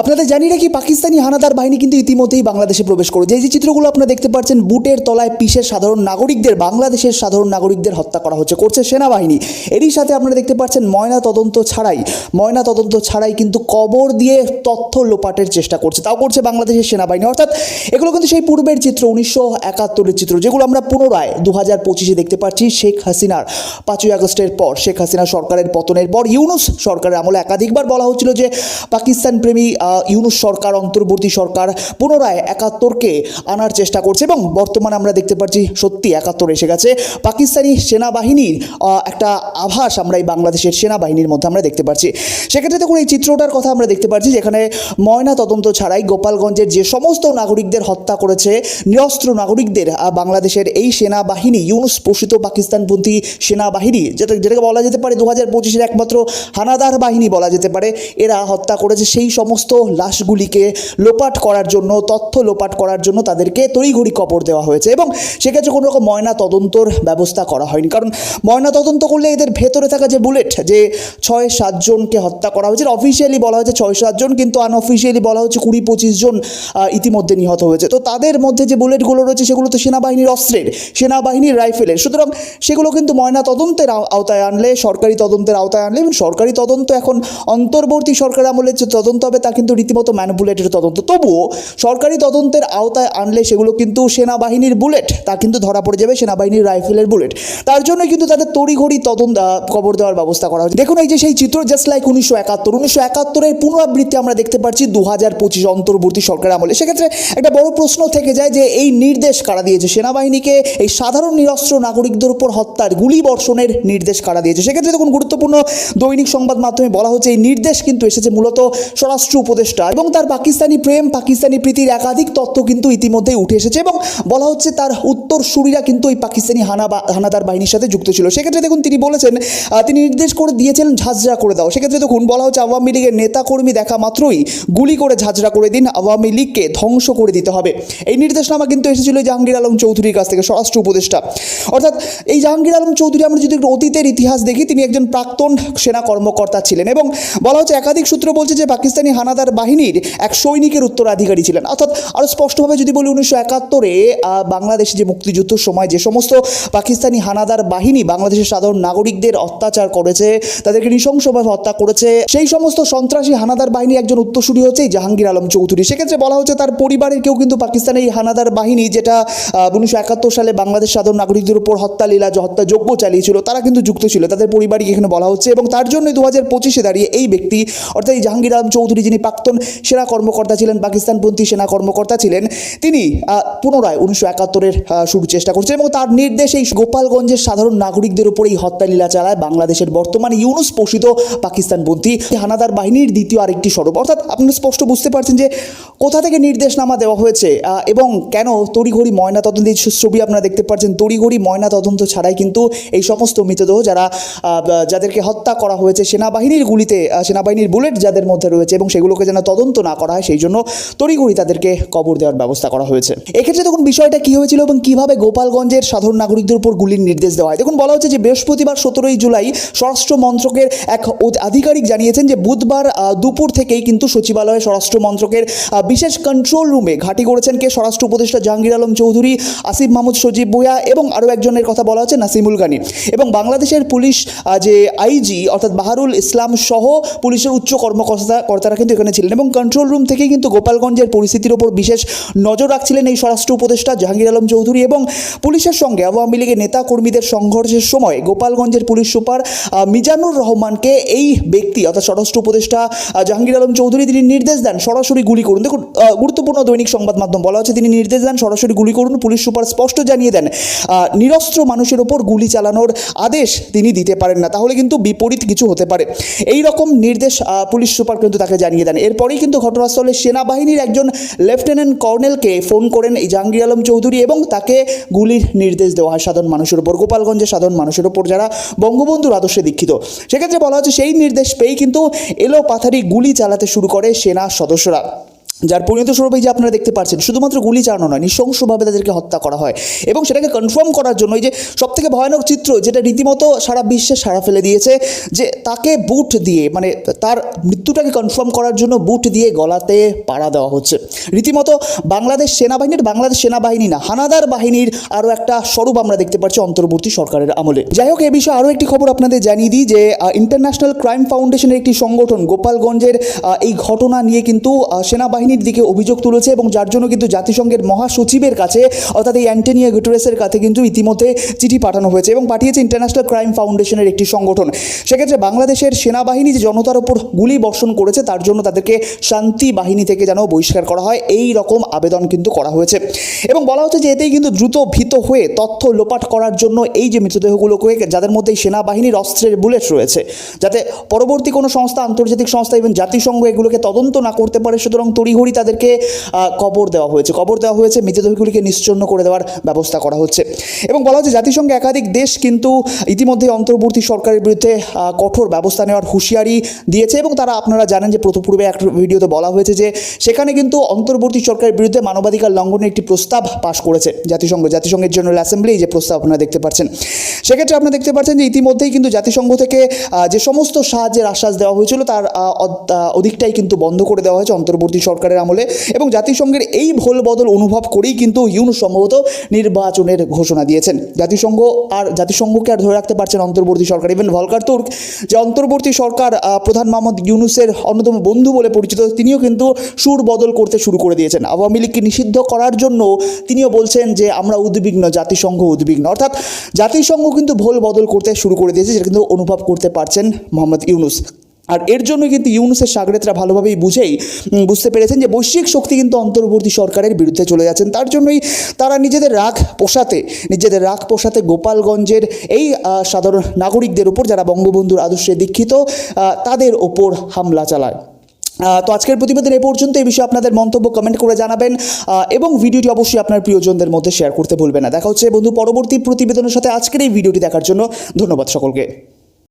আপনাদের জানি রাখি পাকিস্তানি হানাদার বাহিনী কিন্তু ইতিমধ্যেই বাংলাদেশে প্রবেশ করেছে। এই যে চিত্রগুলো আপনারা দেখতে পাচ্ছেন, বুটের তলায় পিসের সাধারণ নাগরিকদের, বাংলাদেশের সাধারণ নাগরিকদের হত্যা করা হচ্ছে, করছে সেনাবাহিনী। এরই সাথে আপনারা দেখতে পাচ্ছেন, ময়না তদন্ত ছাড়াই, ময়না তদন্ত ছাড়াই কিন্তু কবর দিয়ে তথ্য লোপাটের চেষ্টা করছে। তাও করছে বাংলাদেশের সেনাবাহিনী। অর্থাৎ এগুলো কিন্তু সেই পূর্বের চিত্র, উনিশশো একাত্তরের চিত্র, যেগুলো আমরা পুনরায় দু হাজার পঁচিশে দেখতে পাচ্ছি শেখ হাসিনার। পাঁচই আগস্টের পর শেখ হাসিনা সরকারের পতনের পর ইউনুস সরকারের আমলে একাধিকবার বলা হচ্ছিল যে পাকিস্তান প্রেমী ইউনুস সরকার, অন্তর্বর্তী সরকার পুনরায় একাত্তরকে আনার চেষ্টা করছে এবং বর্তমানে আমরা দেখতে পাচ্ছি সত্যি একাত্তর এসে গেছে। পাকিস্তানি সেনাবাহিনীর একটা আভাস আমরা এই বাংলাদেশের সেনাবাহিনীর মধ্যে আমরা দেখতে পাচ্ছি। সেক্ষেত্রে দেখুন এই চিত্রটার কথা আমরা দেখতে পাচ্ছি যেখানে ময়না তদন্ত ছাড়াই গোপালগঞ্জের যে সমস্ত নাগরিকদের হত্যা করেছে, নিরস্ত্র নাগরিকদের বাংলাদেশের এই সেনাবাহিনী, ইউনুস পোষিত পাকিস্তানপন্থী সেনাবাহিনী, যেটা, যেটাকে বলা যেতে পারে দু হাজার একমাত্র হানাদার বাহিনী বলা যেতে পারে, এরা হত্যা করেছে সেই সমস্ত লাশগুলিকে লোপাট করার জন্য, তথ্য লোপাট করার জন্য তাদেরকে তড়িঘড়ি কবর দেওয়া হয়েছে এবং সেক্ষেত্রে কোনো রকম ময়না তদন্তর ব্যবস্থা করা হয়নি। কারণ ময়না তদন্ত করলে এদের ভেতরে থাকা যে বুলেট, যে ছয় সাতজনকে হত্যা করা হয়েছে অফিসিয়ালি বলা হয়েছে ছয় সাতজন কিন্তু আনঅফিসিয়ালি বলা হচ্ছে কুড়ি, পঁচিশ জন ইতিমধ্যে নিহত হয়েছে। তো তাদের মধ্যে যে বুলেটগুলো রয়েছে, সেগুলো তো সেনাবাহিনীর অস্ত্রের, সেনাবাহিনীর রাইফেলের। সুতরাং সেগুলো কিন্তু ময়না তদন্তের আওতায় আনলে, সরকারি তদন্তের আওতায় আনলে, এবং সরকারি তদন্ত এখন অন্তর্বর্তী সরকার আমলে যে তদন্ত হবে, তা কিন্তু রীতিমতো ম্যানিপুলেটেড তদন্ত। তবুও সরকারি তদন্তের আওতায় আনলে সেগুলো কিন্তু সেনাবাহিনীর বুলেট, তা কিন্তু ধরা পড়ে যাবে সেনাবাহিনীর রাইফেলের বুলেট। তার জন্য কিন্তু তাদের তড়িঘড়ি তদন্ত কবর দেওয়ার ব্যবস্থা করা হয়েছে। দেখুন এই যে সেই চিত্র জাস্ট লাইক উনিশশো একাত্তর, উনিশশো একাত্তরের পুনরাবৃত্তি আমরা দেখতে পাচ্ছি দু হাজার পঁচিশ অন্তর্বর্তী সরকার আমলে। সেক্ষেত্রে একটা বড় প্রশ্ন থেকে যায় যে এই নির্দেশ কারা দিয়েছে? সেনাবাহিনীকে এই সাধারণ নিরস্ত্র নাগরিকদের উপর হত্যার গুলি বর্ষণের নির্দেশ কারা দিয়েছে? সেক্ষেত্রে দেখুন গুরুত্বপূর্ণ দৈনিক সংবাদ মাধ্যমে বলা হচ্ছে এই নির্দেশ কিন্তু এসেছে মূলত স্বরাষ্ট্র উপদেষ্টা এবং তার পাকিস্তানি প্রেম, পাকিস্তানি প্রীতির একাধিক তত্ত্ব কিন্তু ইতিমধ্যেই উঠে এসেছে এবং বলা হচ্ছে তার উত্তরসূরিরা কিন্তু এই পাকিস্তানি হানা হানাদার বাহিনীর সাথে যুক্ত ছিল। সেক্ষেত্রে দেখুন, তিনি বলেছেন তিনি নির্দেশ করে দিয়েছিলেন ঝাঁঝরা করে দাও সেক্ষেত্রে দেখুন, বলা হচ্ছে আওয়ামী লীগের নেতাকর্মী দেখা মাত্রই গুলি করে ঝাঁঝরা করে দিন। আওয়ামী লীগকে ধ্বংস করে দিতে হবে। এই নির্দেশনামা কিন্তু এসেছিল জাহাঙ্গীর আলম চৌধুরীর কাছ থেকে, স্বরাষ্ট্র উপদেষ্টা। অর্থাৎ এই জাহাঙ্গীর আলম চৌধুরী আমরা যদি একটু অতীতের ইতিহাস দেখি, তিনি একজন প্রাক্তন সেনা কর্মকর্তা ছিলেন এবং বলা হচ্ছে একাধিক সূত্র বলছে যে পাকিস্তানি হানাদার বাহিনীর এক সৈনিকের উত্তরাধিকারী ছিলেন। অর্থাৎ আরও স্পষ্টভাবে যদি বলি, উনিশশো একাত্তরে বাংলাদেশে যে মুক্তিযুদ্ধের সময়, যে সমস্ত পাকিস্তানি হানাদার বাহিনী বাংলাদেশের সাধারণ নাগরিকদের অত্যাচার করেছে, তাদেরকে নৃশংসভাবে হত্যা করেছে, সেই সমস্ত সন্ত্রাসী হানাদার বাহিনী একজন উত্তরসূরি হচ্ছে জাহাঙ্গীর আলম চৌধুরী। সেক্ষেত্রে বলা হচ্ছে তার পরিবারের কেউ কিন্তু পাকিস্তানের এই হানাদার বাহিনী যেটা উনিশশো একাত্তর সালে বাংলাদেশ সাধারণ নাগরিকদের উপর হত্যা লীলা, হত্যাযজ্ঞ চালিয়েছিল, তারা কিন্তু যুক্ত ছিল। তাদের পরিবারই এখানে বলা হচ্ছে এবং তার জন্য দু হাজার পঁচিশে দাঁড়িয়ে এই ব্যক্তি, অর্থাৎ এই জাহাঙ্গীর আলম চৌধুরী যিনি প্রাক্তন সেনা কর্মকর্তা ছিলেন, পাকিস্তানপন্থী সেনা কর্মকর্তা ছিলেন। তিনি পুনরায় উনিশশো একাত্তরের শুরু চেষ্টা করছেন এবং তার নির্দেশে এই গোপালগঞ্জের সাধারণ নাগরিকদের উপর এই হত্যা লীলা চালায় বাংলাদেশের বর্তমানে ইউনুস পোষিত পাকিস্তানপন্থী হানাদার বাহিনীর দ্বিতীয় আরেকটি স্বরূপ। অর্থাৎ আপনি স্পষ্ট বুঝতে পারছেন যে কোথা থেকে নির্দেশনামা দেওয়া হয়েছে এবং কেন তড়িঘড়ি ময়না তদন্ত এই ছবি আপনারা দেখতে পাচ্ছেন। তড়িঘড়ি ময়না তদন্ত ছাড়াই কিন্তু এই সমস্ত মৃতদেহ যারা যাদেরকে হত্যা করা হয়েছে সেনাবাহিনীর গুলিতে সেনাবাহিনীর বুলেট যাদের মধ্যে রয়েছে এবং সেগুলোকে যেন তদন্ত না করা হয়, সেই জন্য তড়িঘড়ি তাদেরকে কবর দেওয়ার ব্যবস্থা করা হয়েছে। এক্ষেত্রে দেখুন, বিষয়টা কী হয়েছিল এবং কীভাবে গোপালগঞ্জের সাধারণ নাগরিকদের উপর গুলির নির্দেশ দেওয়া হয়? দেখুন, বলা হচ্ছে যে বৃহস্পতিবার সতেরোই জুলাই স্বরাষ্ট্র মন্ত্রকের এক আধিকারিক জানিয়েছেন যে বুধবার দুপুর থেকেই কিন্তু সচিবালয়ে স্বরাষ্ট্র মন্ত্রকের বিশেষ কন্ট্রোল রুমে ঘাঁটি করেছেন কে? স্বরাষ্ট্র উপদেষ্টা জাহাঙ্গীর আলম চৌধুরী, আসিফ মাহমুদ সজীব ভুয়া এবং আরও একজনের কথা বলা হচ্ছে নাসিমুল গানি। এবং বাংলাদেশের পুলিশ যে আইজি অর্থাৎ বাহারুল ইসলাম সহ পুলিশের উচ্চ কর্মকর্তা কর্তারা কিন্তু এখানে ছিলেন এবং কন্ট্রোল রুম থেকেই কিন্তু গোপালগঞ্জের পরিস্থিতির ওপর বিশেষ নজর রাখছিলেন এই স্বরাষ্ট্র উপদেষ্টা জাহাঙ্গীর আলম চৌধুরী এবং পুলিশের সঙ্গে আওয়ামী লীগের নেতা কর্মীদের সংঘর্ষের সময় গোপালগঞ্জের পুলিশ সুপার মিজানুর রহমানকে এই ব্যক্তি অর্থাৎ স্বরাষ্ট্র উপদেষ্টা জাহাঙ্গীর আলম চৌধুরী তিনি নির্দেশ দেন সরাসরি গুলি করুন। দেখুন গুরুত্বপূর্ণ দৈনিক সংবাদ মাধ্যম বলা হচ্ছে তিনি নির্দেশ দেন সরাসরি গুলি করুন। পুলিশ সুপার স্পষ্ট জানিয়ে দেন নিরস্ত্র মানুষের ওপর গুলি চালানোর আদেশ তিনি দিতে পারেন না। তাহলে কিন্তু বিপরীত কিছু হতে পারে। এই রকম নির্দেশ পুলিশ সুপার কিন্তু তাকে জানিয়ে দেন। এরপরেই কিন্তু ঘটনাস্থলে সেনাবাহিনীর একজন লেফটেন্যান্ট কর্নেলকে ফোন করেন জাহাঙ্গীর আলম চৌধুরী এবং তাকে গুলির নির্দেশ দেওয়া হয় সাধারণ মানুষের ওপর গোপালগঞ্জের সাধারণ মানুষের ওপর যারা বঙ্গবন্ধুর আদর্শে দীক্ষিত। সেক্ষেত্রে বলা হচ্ছে সেই নির্দেশ পেয়েই কিন্তু এলো পাথারি গুলি চালাতে শুরু করে সেনা সদস্যরা। যার পরিণত স্বরূপ এই যে আপনারা দেখতে পাচ্ছেন শুধুমাত্র গুলি চালানো নয় নৃশংসভাবে তাদেরকে হত্যা করা হয় এবং সেটাকে কনফার্ম করার জন্য এই যে সবথেকে ভয়ানক চিত্র যেটা রীতিমতো সারা বিশ্বে সারা ফেলে দিয়েছে যে তাকে বুট দিয়ে মানে তার মৃত্যুটাকে কনফার্ম করার জন্য বুট দিয়ে গলাতে পাড়া দেওয়া হচ্ছে। রীতিমতো বাংলাদেশ সেনাবাহিনীর বাংলাদেশ সেনাবাহিনী না হানাদার বাহিনীর আরও একটা স্বরূপ আমরা দেখতে পাচ্ছি অন্তর্বর্তী সরকারের আমলে। যাই হোক এ বিষয়ে আরও একটি খবর আপনাদের জানিয়ে দিই যে ইন্টারন্যাশনাল ক্রাইম ফাউন্ডেশনের একটি সংগঠন গোপালগঞ্জের এই ঘটনা নিয়ে কিন্তু আহ, সেনাবাহিনীর দিকে অভিযোগ তুলেছে এবং যার জন্য কিন্তু জাতিসংঘের মহাসচিবের কাছে, অর্থাৎ এই অ্যান্টনিও গুটেরেসের কাছে কিন্তু ইতিমধ্যে চিঠি পাঠানো হয়েছে এবং পাঠিয়েছে ইন্টারন্যাশনাল ক্রাইম ফাউন্ডেশনের একটি সংগঠন। সেক্ষেত্রে বাংলাদেশের সেনাবাহিনী যে জনতার উপর গুলি বর্ষণ করেছে, তার জন্য তাদেরকে শান্তি বাহিনী থেকে যেন বহিষ্কার করা হয়, এই রকম আবেদন কিন্তু করা হয়েছে। এবং বলা হচ্ছে যে এতেই কিন্তু দ্রুত ভীত হয়ে তথ্য লোপাট করার জন্য এই যে মৃতদেহগুলোকে যাদের মধ্যে সেনাবাহিনীর অস্ত্রের বুলেট রয়েছে, যাতে পরবর্তী কোনো সংস্থা, আন্তর্জাতিক সংস্থা এবং জাতিসংঘ এগুলোকে তদন্ত না করতে পারে, সুতরাং তড়িঘড়ি তাদেরকে কবর দেওয়া হয়েছে। কবর দেওয়া হয়েছে, মৃতদেহগুলিকে নিশ্চন্ন করে দেওয়ার ব্যবস্থা করা হচ্ছে। এবং বলা হচ্ছে, জাতিসংঘে একাধিক দেশ কিন্তু ইতিমধ্যে অন্তর্বর্তী সরকারের বিরুদ্ধে কঠোর ব্যবস্থা নেওয়ার হুঁশিয়ারি দিয়েছে এবং তারা আপনারা জানেন যে প্রথম পূর্বে একটা ভিডিওতে বলা হয়েছে যে, সেখানে কিন্তু অন্তর্বর্তী সরকারের বিরুদ্ধে মানবাধিকার লঙ্ঘনের একটি প্রস্তাব পাশ করেছে জাতিসংঘ। জাতিসংঘের জেনারেল অ্যাসেম্বলি যে প্রস্তাব আপনারা দেখতে পাচ্ছেন। সেক্ষেত্রে আপনারা দেখতে পাচ্ছেন যে, ইতিমধ্যেই কিন্তু জাতিসংঘ থেকে যে সমস্ত সাহায্যের আশ্বাস দেওয়া হয়েছিল, তার অধিকটাই কিন্তু বন্ধ করে দেওয়া হয়েছে অন্তর্বর্তী সরকারের আমলে এবং জাতিসংঘের এই ভোল বদল অনুভব করেই কিন্তু ইউনুস সম্ভবত নির্বাচনের ঘোষণা দিয়েছেন। জাতিসংঘ আর জাতিসংঘকে আর ধরে রাখতে পারছেন অন্তর্বর্তী সরকার। ইভেন ভলকার তুর্ক, যে অন্তর্বর্তী সরকার প্রধান মোহাম্মদ ইউনুসের অন্যতম বন্ধু বলে পরিচিত, তিনিও কিন্তু সুর বদল করতে শুরু করে দিয়েছেন। আওয়ামী লীগকে নিষিদ্ধ করার জন্য তিনিও বলছেন যে, আমরা উদ্বিগ্ন, জাতিসংঘ উদ্বিগ্ন। অর্থাৎ জাতিসংঘ কিন্তু ভোল বদল করতে শুরু করে দিয়েছে, যেটা কিন্তু অনুভব করতে পারছেন মোহাম্মদ ইউনুস। আর এর জন্য কিন্তু ইউনুসের সাগরেতরা ভালোভাবেই বুঝেই বুঝতে পেরেছেন যে বৈশ্বিক শক্তি কিন্তু অন্তর্বর্তী সরকারের বিরুদ্ধে চলে যাচ্ছেন। তার জন্যই তারা নিজেদের রাগ পোষাতে, নিজেদের রাগ পোষাতে গোপালগঞ্জের এই সাধারণ নাগরিকদের উপর যারা বঙ্গবন্ধুর আদর্শে দীক্ষিত তাদের ওপর হামলা চালায়। তো আজকের প্রতিবেদন এ পর্যন্ত। এই বিষয়ে আপনাদের মন্তব্য কমেন্ট করে জানাবেন এবং ভিডিওটি অবশ্যই আপনার প্রিয়জনদের মধ্যে শেয়ার করতে ভুলবেন না। দেখা হচ্ছে বন্ধু পরবর্তী প্রতিবেদনের সাথে আজকের এই ভিডিওটি দেখার জন্য ধন্যবাদ সকলকে।